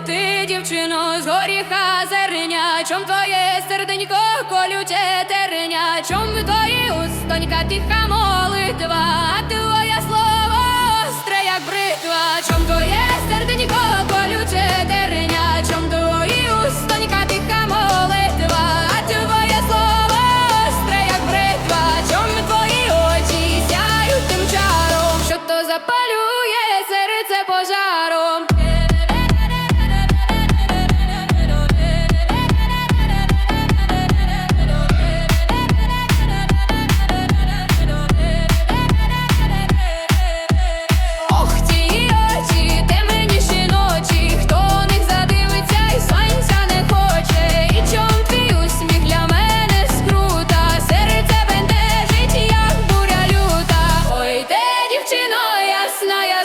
дівчино, з горіха зерня, чом твоє серденько колюче терня, чом твої устонька тиха молитва, Дівчино ясна я